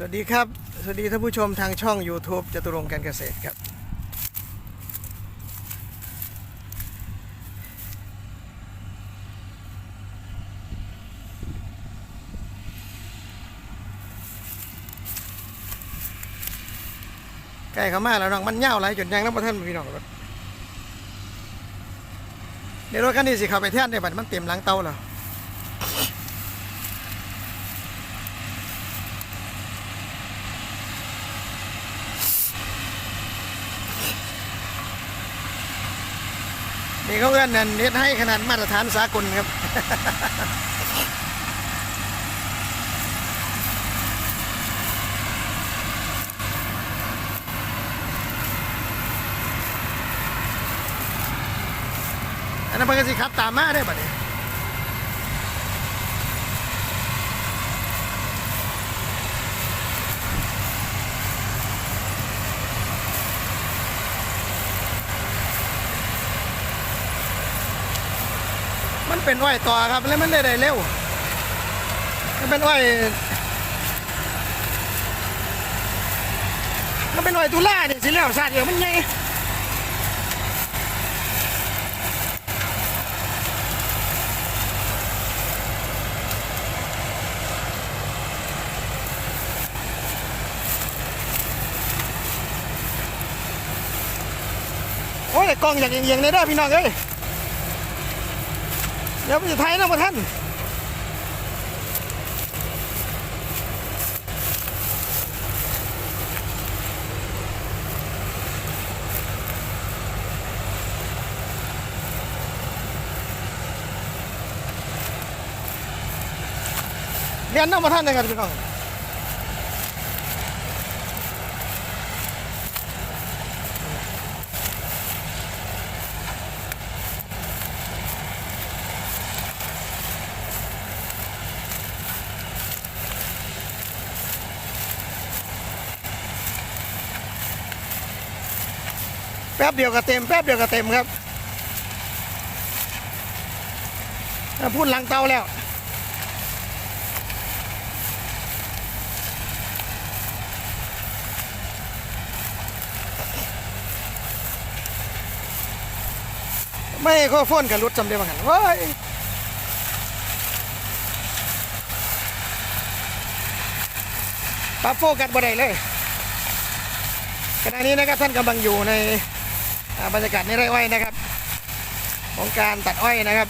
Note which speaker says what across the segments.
Speaker 1: สวัสดีครับ สวัสดีท่านผู้ชมทางช่อง YouTube จตุรงการเกษตรครับ ใกล้เข้ามาแล้วน้อง มันเน่าวไรจนยังน้ำประท่านพี่น้องรถเดี๋ยวรถคันนี้สิเข้าไปแท่นได้บัดมันเต็มหลังเตาแล้ว นี่เขาเอื้อนนั่นเน็ตให้ขนาดมาตรฐานสากลครับอันนั้นเพิ่นสิขับตามมาได้ปะเนี่ย มันเป็นอ้อยต่อครับแล้วมันได้ได้เร็วมันเป็นอ้อยมันเป็นอ้อยตุลาเนี่ยสิแล้วซาดเดียวมันใหญ่โอ้ยกล้องอย่ากเอียงๆเลยเด้อพี่น้องเอ้ย เดี๋ยวมันจะถ่ายนะมาท่านเรียนนะมาท่านเลยครับพี่น้อง แป๊บเดียวก็เต็มแป๊บเดียวก็เต็มครับอะพูดหลังเตาแล้วไม่ข้อฟ้นกับรถจำได้บ้างกันว้ายปรับโฟกัสบ่ได้เลยขณะนี้นะครับท่านกำลังอยู่ใน บรรยากาศในไร่อ้อยนะครับ ของการตัดอ้อยนะครับ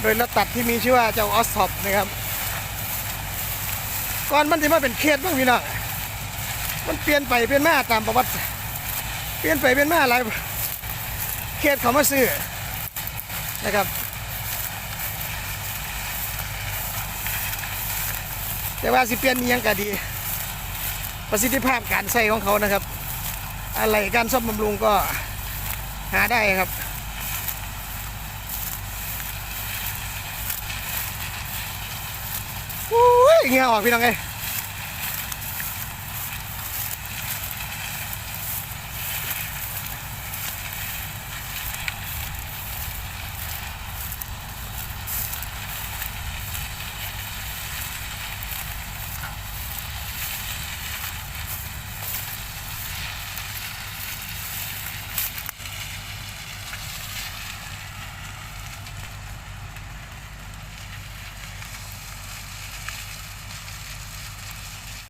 Speaker 1: โดยรถตัดที่มีชื่อว่าเจ้าออสท็อปนะครับก่อนมันจะมาเป็นเคสบ้างพี่น้องมันเปลี่ยนไปเปลี่ยนมาตามประวัติ เปลี่ยนไปเปลี่ยนมาอะไรเคสเขามาซื้อนะครับ แต่ว่าสิเปลี่ยนอิหยังก็ดี ประสิทธิภาพการใช้ของเขานะครับ อะไรการซ่อมบำรุงก็หาได้ครับ โอ้ยเหงาออกพี่น้องเอ้